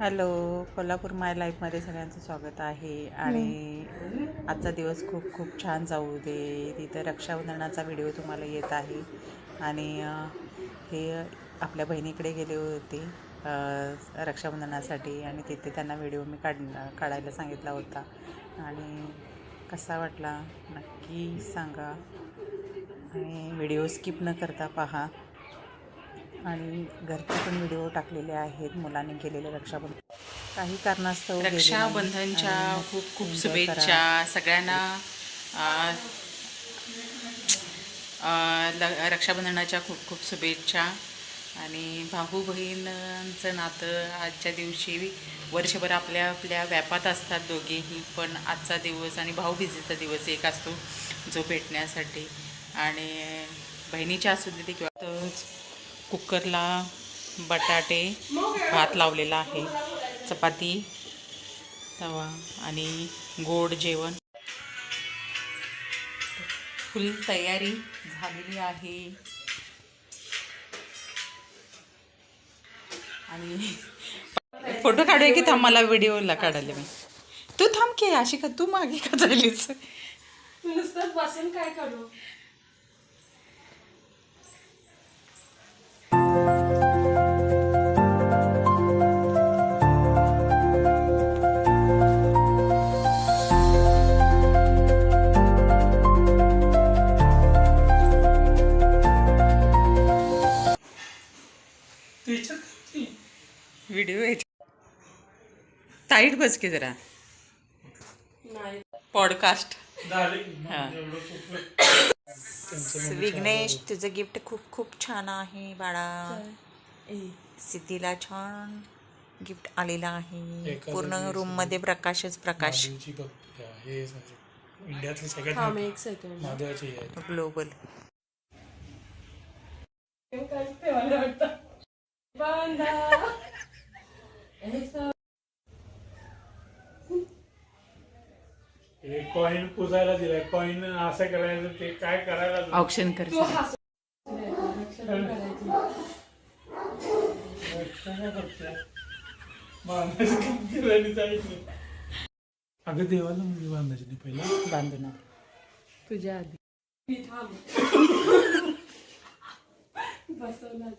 Hello Kolhapur माय लाईफमध्ये सगळ्यांचं स्वागत आहे. आणि आजचा दिवस खूप खूप छान जाऊ दे. तिथं रक्षाबंधनाचा व्हिडिओ तुम्हाला येत आहे. आणि हे आपल्या बहिणीकडे गेले होते रक्षाबंधनासाठी. आणि तिथे त्यांना व्हिडिओ मी काढ काढायला सांगितला होता. आणि कसा वाटला? नक्की सांगा. आणि व्हिडिओ स्किप न करता पहा. आणि घरचे पण व्हिडिओ टाकलेले आहेत मुलांनी केलेले रक्षाबंधन काही कारणास्तव. रक्षाबंधनच्या खूप खूप शुभेच्छा. सगळ्यांना रक्षाबंधनाच्या खूप खूप शुभेच्छा आणि भाऊ बहीणचं नातं आजच्या दिवशी वर्षभर आपल्या आपल्या व्यापात असतात दोघेही पण आजचा दिवस आणि भाऊबीजेचा दिवस एक असतो जो भेटण्यासाठी आणि बहिणीच्या असू दे किंवा कुकरला बटाटे भात लावलेला आहे. चपाती तवा आणि गोड जेवण. फुल तयारी झालेली आहे. आणि फोटो काढूया की थांब मला व्हिडिओला काढायला मी. तू थांब की अशी का तू मागे का झालीच नुसतं बसून काय करू? व्हिडिओ टाईट बस की जरा. नाही. पॉडकास्ट. विघ्नेश तुझं गिफ्ट खूप खूप छान आहे बाळा. सिद्धीला छान गिफ्ट आलेलं आहे. पूर्ण रूममध्ये प्रकाशच प्रकाश. हे इंडियातली सगळ्यात महादेवाची ग्लोबल हे कॉईन पुजायला दिलाय. कॉईन असं करायचं ते काय करायला ऑप्शन कर अगं देवाला मुली बांधायची नाही पहिला. बांधून. तुझ्या आधी. मी थांब. बसवलं